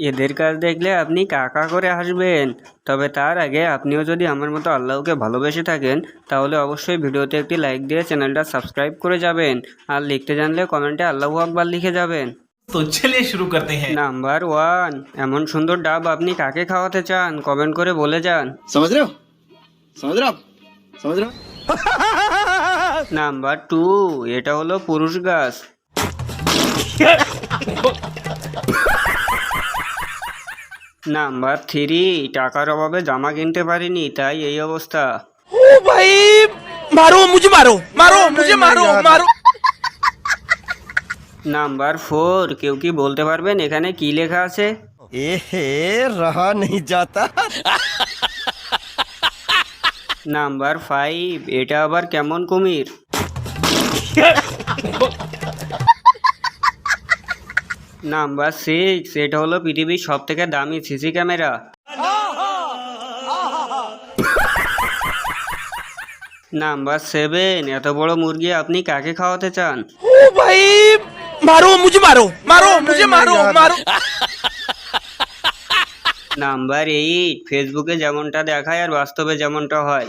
এদের কাজ দেখলে আপনি কাকা করে হাসবেন তবে তার আগে আপনিও যদি আমার মতো আল্লাহকে ভালোবেসে থাকেন তাহলে অবশ্যই ভিডিওতে একটি লাইক দিয়ে চ্যানেলটা সাবস্ক্রাইব করে যাবেন আর লিখতে জানলে কমেন্টে আল্লাহু আকবার লিখে যাবেন तो चलिए शुरू करते हैं নাম্বার ওয়ান এমন সুন্দর ডাব আপনি কাকে খাওয়াতে চান কমেন্ট করে বলে যান समझ रहे हो समझ रहे हो आप समझ रहे हो নাম্বার টু এটা হলো পুরুষ গাছ নাম্বার থ্রি টাকার অভাবে জামা কিনতে পারিনি তাই এই অবস্থা। ও ভাই মারো মুঝে মারো মারো মুঝে মারো মারো। নাম্বার ফোর কেউ কি বলতে পারবেন এখানে কি লেখা আছে? এ হে রাহা নেই যাতা। নাম্বার ফাইভ এটা আবার কেমন কুমির? নাম্বার সিক্স এটা হলো পৃথিবীর সব থেকে দামি সিসি ক্যামেরা। নাম্বার সেভেন এত বড় মুরগি আপনি কাকে খাওয়াতে চান? ও ভাই মারো মুঝে মারো মারো মুঝে মারো মারো। নাম্বার এইট ফেসবুকে যেমনটা দেখায় আর বাস্তবে যেমনটা হয়।